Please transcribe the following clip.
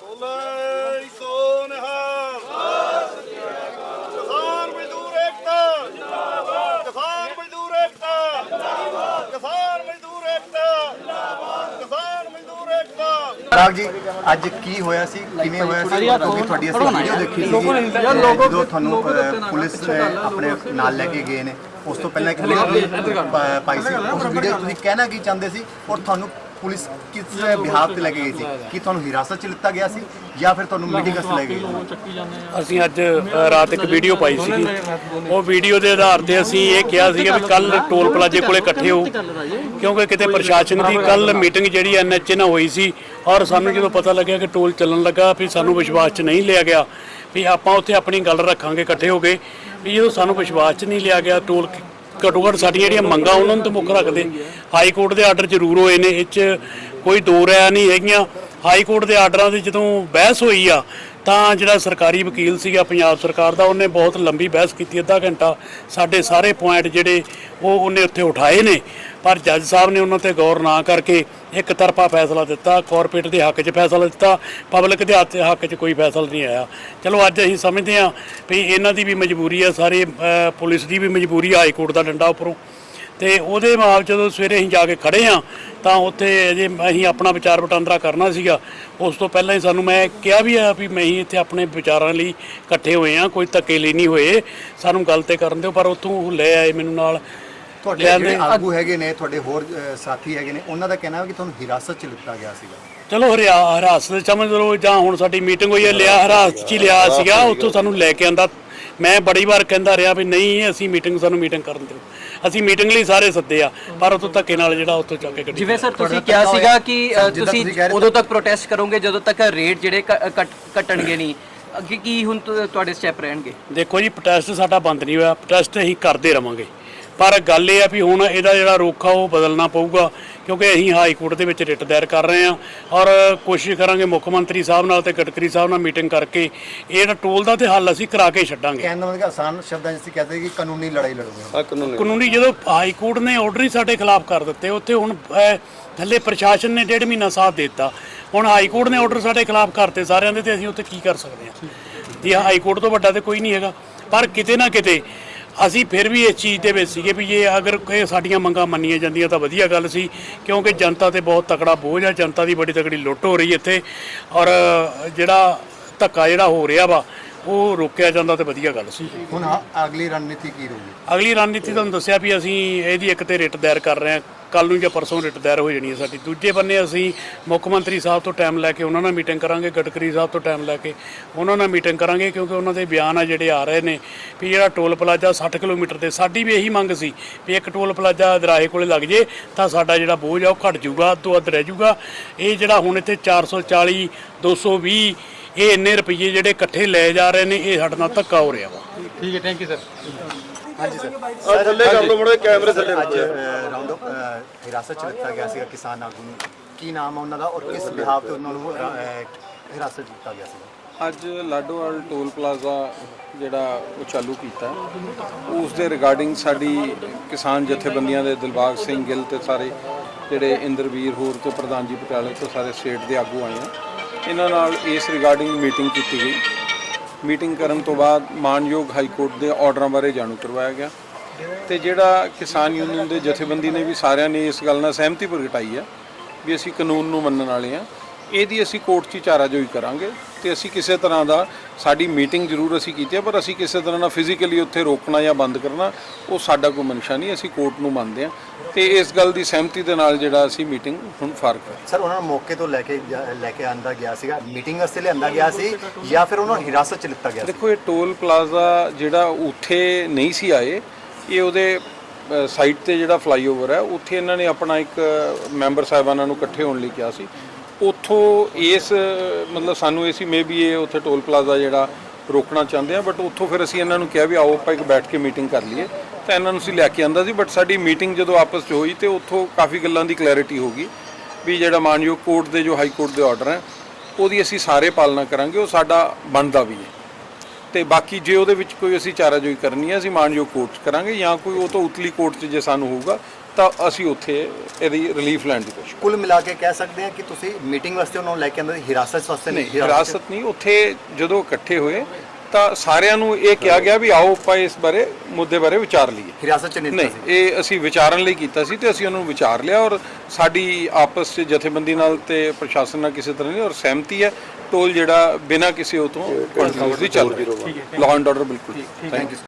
ਬੋਲੇ ਰਾਗ ਜੀ ਅੱਜ ਕੀ ਹੋਇਆ ਸੀ? ਕਿਵੇਂ ਹੋਇਆ ਸੀ? ਕਿਉਂਕਿ ਤੁਹਾਡੀ ਅਸੀਂ ਵੀਡੀਓ ਦੇਖੀ ਸੀ ਜਦੋਂ ਤੁਹਾਨੂੰ ਪੁਲਿਸ ਨੇ ਆਪਣੇ ਨਾਲ ਲੈ ਕੇ ਗਏ ਨੇ। ਉਸ ਤੋਂ ਪਹਿਲਾਂ ਇੱਕ ਵੀਡੀਓ ਪਾਈ ਸੀ। ਉਸ ਵੀਡੀਓ ਤੁਸੀਂ ਕਹਿਣਾ ਕੀ ਚਾਹੁੰਦੇ ਸੀ? ਔਰ ਤੁਹਾਨੂੰ ਪੁਲਿਸ ਕਿਸ ਬਿਹਾਰ ਤੇ ਲੈ ਕੇ ਗਈ ਸੀ? ਕੀ ਤੁਹਾਨੂੰ ਹਿਰਾਸਤ ਚ ਲਿੱਤਾ ਗਿਆ ਸੀ ਜਾਂ ਫਿਰ ਤੁਹਾਨੂੰ ਮੀਟਿੰਗ ਵਾਸਤੇ ਲੈ ਕੇ ਗਏ ਸੀ? ਅਸੀਂ ਅੱਜ ਰਾਤ ਇੱਕ ਵੀਡੀਓ ਪਾਈ ਸੀਗੀ। ਉਹ ਵੀਡੀਓ ਦੇ ਆਧਾਰ ਤੇ ਅਸੀਂ ਇਹ ਕਿਹਾ ਸੀਗਾ ਵੀ ਕੱਲ ਟੋਲ ਪਲਾਜ਼ੇ ਕੋਲੇ ਇਕੱਠੇ ਹੋ। ਕਿਉਂਕਿ ਕਿਤੇ ਪ੍ਰਸ਼ਾਸਨ ਦੀ ਕੱਲ ਮੀਟਿੰਗ ਜਿਹੜੀ ਐਨਐਚਏ ਨਾਲ ਹੋਈ ਸੀ ਔਰ ਸਾਨੂੰ ਜਦੋਂ ਪਤਾ ਲੱਗਿਆ ਕਿ ਟੋਲ ਚੱਲਣ ਲੱਗਾ ਵੀ ਸਾਨੂੰ ਵਿਸ਼ਵਾਸ 'ਚ ਨਹੀਂ ਲਿਆ ਗਿਆ। ਵੀ ਆਪਾਂ ਉੱਥੇ ਆਪਣੀ ਗੱਲ ਰੱਖਾਂਗੇ ਇਕੱਠੇ ਹੋ ਕੇ। ਵੀ ਜਦੋਂ ਸਾਨੂੰ ਵਿਸ਼ਵਾਸ 'ਚ ਨਹੀਂ ਲਿਆ ਗਿਆ ਟੋਲ ਘੱਟੋ ਘੱਟ ਸਾਡੀਆਂ ਜਿਹੜੀਆਂ ਮੰਗਾਂ ਉਹਨਾਂ ਨੂੰ ਤਾਂ ਮੁੱਖ ਰੱਖਦੇ। ਹਾਈ ਕੋਰਟ ਦੇ ਆਰਡਰ ਜ਼ਰੂਰ ਹੋਏ ਨੇ, ਇਹ 'ਚ ਕੋਈ ਦੋ ਰਾਇ ਨਹੀਂ ਹੈਗੀਆਂ। ਹਾਈ ਕੋਰਟ ਦੇ ਆਰਡਰਾਂ ਦੀ ਜਦੋਂ ਬਹਿਸ ਹੋਈ ਆ, ਤਾਂ ਜਿਹੜਾ ਸਰਕਾਰੀ ਵਕੀਲ ਸੀਗਾ ਪੰਜਾਬ ਸਰਕਾਰ ਦਾ, ਉਹਨੇ ਬਹੁਤ ਲੰਬੀ ਬਹਿਸ ਕੀਤੀ, ਅੱਧਾ ਘੰਟਾ। ਸਾਡੇ ਸਾਰੇ ਪੁਆਇੰਟ ਜਿਹੜੇ ਉਹ ਉਹਨੇ ਉੱਥੇ ਉਠਾਏ ਨੇ। ਪਰ ਜੱਜ ਸਾਹਿਬ ਨੇ ਉਹਨਾਂ ਤੇ ਗੌਰ ਨਾ ਕਰਕੇ ਇੱਕ ਤਰਫਾ ਫੈਸਲਾ ਦਿੱਤਾ ਕਾਰਪੋਰੇਟ ਦੇ ਹੱਕ 'ਚ ਫੈਸਲਾ ਦਿੱਤਾ ਪਬਲਿਕ ਦੇ ਹੱਥ- ਹੱਕ 'ਚ ਕੋਈ ਫੈਸਲਾ ਨਹੀਂ ਆਇਆ। ਚਲੋ ਅੱਜ ਅਸੀਂ ਸਮਝਦੇ ਹਾਂ ਵੀ ਇਹਨਾਂ ਦੀ ਵੀ ਮਜਬੂਰੀ ਆ, ਸਾਰੇ ਪੁਲਿਸ ਦੀ ਵੀ ਮਜਬੂਰੀ ਹਾਈ ਕੋਰਟ ਦਾ ਡੰਡਾ ਉੱਪਰੋਂ। ਤੇ ਉਹਦੇ ਮਾਪ ਜਦੋਂ ਸਵੇਰੇ ਅਸੀਂ ਜਾ ਕੇ ਖੜੇ ਆ ਤਾਂ ਉੱਥੇ ਅਜੇ ਅਸੀਂ ਆਪਣਾ ਵਿਚਾਰ ਵਟਾਂਦਰਾ ਕਰਨਾ ਸੀਗਾ। ਉਸ ਤੋਂ ਪਹਿਲਾਂ ਹੀ ਸਾਨੂੰ ਮੈਂ ਕਿਹਾ ਵੀ ਆ ਵੀ ਮੈਂ ਹੀ ਇੱਥੇ ਆਪਣੇ ਵਿਚਾਰਾਂ ਲਈ ਇਕੱਠੇ ਹੋਏ ਆ ਕੋਈ ਧੱਕੇ ਲਈ ਨਹੀਂ ਹੋਏ। ਸਾਨੂੰ ਗੱਲ ਤੇ ਕਰਨ ਦਿਓ, ਪਰ ਉੱਥੋਂ ਲੈ ਆਏ ਮੈਨੂੰ ਨਾਲ। ਤੁਹਾਡੇ ਲਿਆਂਦੇ- ਜਿਹੜੇ ਆਗੂ ਹੈਗੇ ਨੇ ਤੁਹਾਡੇ ਹੋਰ ਸਾਥੀ ਹੈਗੇ ਨੇ ਉਹਨਾਂ ਦਾ ਕਹਿਣਾ ਹੈ ਕਿ ਤੁਹਾਨੂੰ ਹਿਰਾਸਤ ਚ ਲਿੱਤਾ ਗਿਆ ਸੀਗਾ। ਚਲੋ ਹਰਿਆ ਹਰਾਸਤ ਸਮਝ ਲਓ ਜਾਂ ਹੁਣ ਸਾਡੀ ਮੀਟਿੰਗ ਹੋਈ ਹੈ ਲਿਆ ਹਰਾਸਤ 'ਚ ਹੀ ਲਿਆ ਸੀਗਾ ਉੱਥੋਂ ਸਾਨੂੰ ਲੈ ਕੇ ਆਂਦਾ। ਮੈਂ ਬੜੀ ਵਾਰ ਕਹਿੰਦਾ ਰਿਹਾ ਵੀ ਨਹੀਂ ਅਸੀਂ ਮੀਟਿੰਗ ਸਾਨੂੰ ਮੀਟਿੰਗ ਕਰਨ ਦਿਓ। ਅਸੀਂ ਮੀਟਿੰਗ ਲਈ ਸਾਰੇ ਸੱਦੇ ਆ ਪਰ ਉੱਥੋਂ ਧੱਕੇ ਨਾਲ ਜਿਹੜਾ ਉੱਥੋਂ ਚੱਕ ਕੇ ਗੱਡੀ ਜਿਵੇਂ ਸਰ ਤੁਸੀਂ ਕਿਹਾ ਧੱਕਾ ਸੀਗਾ ਹੋਇਆ। ਕਿ ਅ, ਸਰ, ਜਿੱਦਾਂ ਤੁਸੀਂ ਤੁਸੀਂ ਕਹਿ ਰਹੇ ਉਦੋਂ ਤੱਕ ਪ੍ਰੋਟੈਸਟ ਕਰੋਗੇ ਜਦੋਂ ਤੱਕ ਰੇਟ ਜਿਹੜੇ ਕ- ਕੱਟ- ਕੱਟਣਗੇ ਨਹੀਂ। ਅੱਗੇ ਕੀ ਹੁਣ ਤੁ- ਤੁਹਾਡੇ ਸਟੈਪ ਰਹਿਣਗੇ? ਦੇਖੋ ਜੀ ਪ੍ਰੋਟੈਸਟ ਸਾਡਾ ਬੰਦ ਨਹੀਂ ਹੋਇਆ ਪ੍ਰੋਟੈਸਟ ਅਸੀਂ ਕਰਦੇ ਰਵਾਂਗੇ। ਪਰ ਗੱਲ ਇਹ ਆ ਵੀ ਹੁਣ ਇਹਦਾ ਜਿਹੜਾ ਰੁੱਖ ਆ ਉਹ ਬਦਲਣਾ ਪਊਗਾ ਕਿਉਂਕਿ ਅਸੀਂ ਹਾਈ ਕੋਰਟ ਦੇ ਵਿੱਚ ਰਿਟ ਦਾਇਰ ਕਰ ਰਹੇ ਹਾਂ ਔਰ ਕੋਸ਼ਿਸ਼ ਕਰਾਂਗੇ ਮੁੱਖ ਮੰਤਰੀ ਸਾਹਿਬ ਨਾਲ ਤੇ ਗਡਕਰੀ ਸਾਹਿਬ ਨਾਲ ਮੀਟਿੰਗ ਕਰਕੇ ਇਹ ਜਿਹੜਾ ਟੋਲ ਦਾ ਤੇ ਹੱਲ ਅਸੀਂ ਕਰਾ ਕੇ ਛੱਡਾਂਗੇ। ਕਹਿਣ ਦਾ ਮਤਲਬ ਕਿ ਆਸਾਨ ਸ਼ਬਦਾਂ ਜਿਵੇਂ ਕਹਿੰਦੇ ਕਿ ਕਾਨੂੰਨੀ ਲੜਾਈ ਲੜੋਗੇ। ਕਾਨੂੰਨੀ। ਜਦੋਂ ਹਾਈ ਕੋਰਟ ਨੇ ਆਰਡਰ ਹੀ ਸਾਡੇ ਖਿਲਾਫ ਕਰ ਦਿੱਤੇ ਉੱਥੇ ਹੁਣ ਅਹ, ਥੱਲੇ ਪ੍ਰਸ਼ਾਸਨ ਨੇ ਡੇਢ ਮਹੀਨਾ ਸਾਥ ਦਿੱਤਾ। ਹੁਣ ਹਾਈ ਕੋਰਟ ਨੇ ਆਰਡਰ ਸਾਡੇ ਖਿਲਾਫ ਕਰਤੇ ਸਾਰਿਆਂ ਦੇ ਤੇ ਅਸੀਂ ਉੱਥੇ ਕੀ ਕਰ ਸਕਦੇ ਹਾਂ ਜੀ ਹਾਈ ਕੋਰਟ ਤੋਂ ਵੱਡਾ ਤੇ ਕੋਈ ਨਹੀਂ ਹੈਗਾ। ਪਰ ਕਿਤੇ ਨਾ ਕਿਤੇ ਅਸੀਂ ਫਿਰ ਵੀ ਇਸ ਚੀਜ਼ ਦੇ ਵਿੱਚ ਸੀਗੇ ਵੀ ਇਹ ਅਗਰ ਕੋਈ ਸਾਡੀਆਂ ਮੰਗਾਂ ਮੰਨੀਆਂ ਜਾਂਦੀਆਂ ਤਾਂ ਵਧੀਆ ਗੱਲ ਸੀ ਕਿਉਂਕਿ ਜਨਤਾ ਤੇ ਬਹੁਤ ਤਕੜਾ ਬੋਝ ਆ ਜਨਤਾ ਦੀ ਬੜੀ ਤਕੜੀ ਲੁੱਟ ਹੋ ਰਹੀ ਇੱਥੇ ਔਰ ਜਿਹੜਾ ਧੱਕਾ ਜਿਹੜਾ ਹੋ ਰਿਹਾ ਵਾ ਉਹ ਰੋਕਿਆ ਜਾਂਦਾ ਤੇ ਵਧੀਆ ਗੱਲ ਸੀ। ਹੁਣ ਅਗਲੀ ਰਣਨੀਤੀ ਕੀ ਰਹੂਗੀ? ਅਗਲੀ ਰਣਨੀਤੀ ਤੁਹਾਨੂੰ ਦੱਸਿਆ ਵੀ ਅਸੀਂ ਇਹਦੀ ਇੱਕ ਤੇ ਰਿਟ ਦਾਇਰ ਕਰ ਰਹੇ ਹਾਂ ਕੱਲ ਨੂੰ ਜਾਂ ਪਰਸੋਂ ਰਿਟਰਦਾਇਰ ਹੋ ਜਾਣੀ ਹੈ ਸਾਡੀ। ਦੂਜੇ ਬੰਨੇ ਅਸੀਂ ਮੁੱਖ ਮੰਤਰੀ ਸਾਹਿਬ ਤੋਂ ਟਾਈਮ ਲੈ ਕੇ ਉਹਨਾਂ ਨਾਲ ਮੀਟਿੰਗ ਕਰਾਂਗੇ, ਗਡਕਰੀ ਸਾਹਿਬ ਤੋਂ ਟਾਈਮ ਲੈ ਕੇ ਉਹਨਾਂ ਨਾਲ ਮੀਟਿੰਗ ਕਰਾਂਗੇ ਕਿਉਂਕਿ ਉਹਨਾਂ ਦੇ ਬਿਆਨ ਆ ਜਿਹੜੇ ਆ ਰਹੇ ਨੇ ਵੀ ਜਿਹੜਾ ਟੋਲ ਪਲਾਜ਼ਾ 60 ਕਿਲੋਮੀਟਰ ਤੇ ਸਾਡੀ ਵੀ ਇਹੀ ਮੰਗ ਸੀ ਵੀ ਇੱਕ ਟੋਲ ਪਲਾਜ਼ਾ ਦਰਾਹੇ ਕੋਲੇ ਲੱਗ ਜੇ ਤਾਂ ਸਾਡਾ ਜਿਹੜਾ ਬੋਝ ਆ ਉਹ ਘਟ ਜਾਊਗਾ, ਅੱਧ ਤੋਂ ਅੱਧ ਰਹਿ ਜਾਊਗਾ। ਇਹ ਜਿਹੜਾ ਹੁਣ ਇੱਥੇ 440 220 ਇਹ ਇੰਨੇ ਰੁਪਏ ਜਿਹੜੇ ਇਕੱਠੇ ਲਏ ਜਾ ਰਹੇ ਨੇ, ਇਹ ਸਾਡੇ ਨਾਲ ਧੱਕਾ ਹੋ ਰਿਹਾ ਵਾ। ਠੀਕ ਹੈ ਥੈਂਕ ਯੂ ਸਰ ਆ ਥੱਲੇ ਕਰ ਲਓ ਮੁੜੇ ਕੈਮਰੇ ਥੱਲੇ। ਅੱਜ ਰਾਉਂਡ ਹਿਰਾਸਤ ਚ ਲਿੱਤਾ ਗਿਆ ਸੀਗਾ ਕਿਸਾਨ ਆਗੂ ਨੂੰ। ਕੀ ਨਾਮ ਆ ਉਹਨਾਂ ਦਾ ਔਰ ਕਿਸ ਬਿਹਾਵ ਤੇ ਉਹਨਾਂ ਨੂੰ ਅਹ, ਹਿਰਾਸਤ ਚ ਲਿੱਤਾ ਗਿਆ ਸੀਗਾ? ਅੱਜ ਲਾਡੋਵਾਲ ਟੋਲ ਪਲਾਜ਼ਾ ਜਿਹੜਾ ਉਹ ਚਾਲੂ ਕੀਤਾ। ਉਸ ਦੇ ਰਿਗਾਰਡਿੰਗ ਸਾਡੀ ਕਿਸਾਨ ਜਥੇਬੰਦੀਆਂ ਦੇ ਦਿਲਬਾਗ ਸਿੰਘ ਗਿੱਲ ਤੇ ਸਾਰੇ ਜਿਹੜੇ ਇੰਦਰਵੀਰ ਹੋਰ ਤੋਂ ਪ੍ਰਧਾਨ ਜੀ ਪਟਿਆਲੇ ਤੋਂ ਸਾਰੇ ਸਟੇਟ ਦੇ ਆਗੂ ਆਏ ਆ। ਇਹਨਾਂ ਨਾਲ ਇਸ ਰਿਗਾਰਡਿੰਗ ਮੀਟਿੰਗ ਕੀਤੀ ਗਈ। ਮੀਟਿੰਗ ਕਰਨ ਤੋਂ ਬਾਅਦ ਮਾਨਯੋਗ ਹਾਈ ਕੋਰਟ ਦੇ ਆਰਡਰਾਂ ਬਾਰੇ ਜਾਣੂ ਕਰਵਾਇਆ ਗਿਆ। ਤੇ ਜਿਹੜਾ ਕਿਸਾਨ ਯੂਨੀਅਨ ਦੇ ਜਥੇਬੰਦੀ ਨੇ ਵੀ ਸਾਰਿਆਂ ਨੇ ਇਸ ਗੱਲ ਨਾਲ ਸਹਿਮਤੀ ਪ੍ਰਗਟਾਈ ਹੈ ਵੀ ਅਸੀਂ ਕਾਨੂੰਨ ਨੂੰ ਮੰਨਣ ਵਾਲੇ ਹਾਂ। ਇਹਦੀ ਅਸੀਂ ਕੋਰਟ 'ਚ ਚਾਰਾਜੋਈ ਕਰਾਂਗੇ ਤੇ ਅਸੀਂ ਕਿਸੇ ਤਰ੍ਹਾਂ ਦਾ ਸਾਡੀ ਮੀਟਿੰਗ ਜ਼ਰੂਰ ਅਸੀਂ ਕੀਤੀ ਹੈ ਪਰ ਅਸੀਂ ਕਿਸੇ ਤਰ੍ਹਾਂ ਨਾਲ ਫਿਜ਼ੀਕਲੀ ਉੱਥੇ ਰੋਕਣਾ ਜਾਂ ਬੰਦ ਕਰਨਾ ਉਹ ਸਾਡਾ ਕੋਈ ਮਨਸ਼ਾ ਨਹੀਂ ਅਸੀਂ ਕੋਰਟ ਨੂੰ ਮੰਨਦੇ ਆ ਤੇ ਇਸ ਗੱਲ ਦੀ ਸਹਿਮਤੀ ਦੇ ਨਾਲ ਜਿਹੜਾ ਅਸੀਂ ਮੀਟਿੰਗ ਹੁਣ ਫਾਰਕ ਸਰ ਉਹਨਾਂ ਨੂੰ ਮੌਕੇ ਤੋਂ ਲੈ ਕੇ ਲੈ ਕੇ ਆਂਦਾ ਗਿਆ ਸੀਗਾ ਮੀਟਿੰਗ ਵਾਸਤੇ ਲਿਆਂਦਾ ਗਿਆ ਸੀ ਜਾਂ ਫਿਰ ਉਹਨਾਂ ਨੂੰ ਹਿਰਾਸਤ ਚ ਲਿੱਤਾ ਗਿਆ ਦੇਖੋ ਇਹ ਟੋਲ ਪਲਾਜ਼ਾ ਜਿਹੜਾ ਉੱਥੇ ਨਹੀਂ ਸੀ ਆਏ ਇਹ ਉਹਦੇ ਸਾਈਟ ਤੇ ਜਿਹੜਾ ਫਲਾਈਓਵਰ ਹੈ ਉੱਥੇ ਇਹਨਾਂ ਨੇ ਆਪਣਾ ਇੱਕ ਮੈਂਬਰ ਸਾਹਿਬਾਨਾਂ ਨੂੰ ਇਕੱਠੇ ਹੋਣ ਲਈ ਕਿਹਾ ਸੀ। ਉੱਥੋਂ ਇਸ, ਮਤਲਬ ਸਾਨੂੰ ਇਹ ਸੀ ਮੇਬੀ ਇਹ ਉੱਥੇ ਟੋਲ ਪਲਾਜ਼ਾ ਜਿਹੜਾ ਰੋਕਣਾ ਚਾਹੁੰਦੇ ਆ ਬਟ ਉੱਥੋਂ ਫਿਰ ਅਸੀਂ ਇਹਨਾਂ ਨੂੰ ਕਿਹਾ ਵੀ ਆਓ, ਆਪਾਂ ਇੱਕ ਬੈਠ ਕੇ ਮੀਟਿੰਗ ਕਰ ਲਈਏ। ਤਾਂ ਇਹਨਾਂ ਨੂੰ ਅਸੀਂ ਲੈ ਕੇ ਆਂਦਾ ਸੀ ਬਟ ਸਾਡੀ ਮੀਟਿੰਗ ਜਦੋਂ ਆਪਸ 'ਚ ਹੋਈ ਤੇ ਉੱਥੋਂ ਕਾਫੀ ਗੱਲਾਂ ਦੀ ਕਲੈਰਿਟੀ ਹੋ ਗਈ ਵੀ ਜਿਹੜਾ ਮਾਨਯੋਗ ਕੋਰਟ ਦੇ, ਜੋ ਹਾਈ ਕੋਰਟ ਦੇ ਆਰਡਰ ਹੈ, ਉਹਦੀ ਅਸੀਂ ਸਾਰੇ ਪਾਲਣਾ ਕਰਾਂਗੇ, ਉਹ ਸਾਡਾ ਬਣਦਾ ਵੀ ਹੈ। ਤੇ ਬਾਕੀ ਜੇ ਉਹਦੇ ਵਿੱਚ ਕੋਈ ਅਸੀਂ ਚਾਰਾਜੋਈ ਕਰਨੀ ਹੈ, ਅਸੀਂ ਮਾਨਯੋਗ ਕੋਰਟ 'ਚ ਕਰਾਂਗੇ ਜਾਂ ਕੋਈ ਉਹ ਤੋਂ ਉਤਲੀ ਕੋਰਟ 'ਚ ਜੇ ਸਾਨੂੰ ਹੋਊਗਾ ਤਾਂ ਅਸੀਂ ਉੱਥੇ ਇਹਦੀ ਰਿਲੀਫ ਲੈਣ ਦੀ ਕੋਸ਼ਿਸ਼ ਕੁੱਲ ਮਿਲਾ ਕੇ ਕਹਿ ਸਕਦੇ ਹਾਂ ਕਿ ਤੁਸੀਂ ਮੀਟਿੰਗ ਵਾਸਤੇ ਉਹਨਾਂ ਨੂੰ ਲੈ ਕੇ ਆਂਦੇ ਹਿਰਾਸਤ ਵਾਸਤੇ ਨਹੀਂ ਹਿਰਾਸਤ ਨਹੀਂ ਉੱਥੇ ਜਦੋਂ ਇਕੱਠੇ ਹੋਏ ਤਾਂ ਸਾਰਿਆਂ ਨੂੰ ਇਹ ਕਿਹਾ ਗਿਆ ਵੀ ਆਓ ਆਪਾਂ ਇਸ ਬਾਰੇ ਮੁੱਦੇ ਬਾਰੇ ਵਿਚਾਰ ਲਈਏ। ਹਿਰਾਸਤ ਚ ਨਹੀਂ ਨਹੀਂ ਇਹ ਅਸੀਂ ਵਿਚਾਰਨ ਲਈ ਕੀਤਾ ਸੀ ਤੇ ਅਸੀਂ ਉਹਨੂੰ ਵਿਚਾਰ ਲਿਆ ਔਰ ਸਾਡੀ ਆਪਸ 'ਚ ਜਥੇਬੰਦੀ ਨਾਲ ਤੇ ਪ੍ਰਸ਼ਾਸਨ ਨਾਲ ਕਿਸੇ ਤਰ੍ਹਾਂ ਦੀ ਔਰ ਸਹਿਮਤੀ ਹੈ ਟੋਲ ਜਿਹੜਾ ਬਿਨਾਂ ਕਿਸੇ ਉਹ ਤੋਂ ਕੰਟਰੋਲ ਦੀ ਚੱਲ ਰਿਹਾ। ਲਾਅ ਐਂਡ ਆਰਡਰ ਬਿਲਕੁਲ। Thank you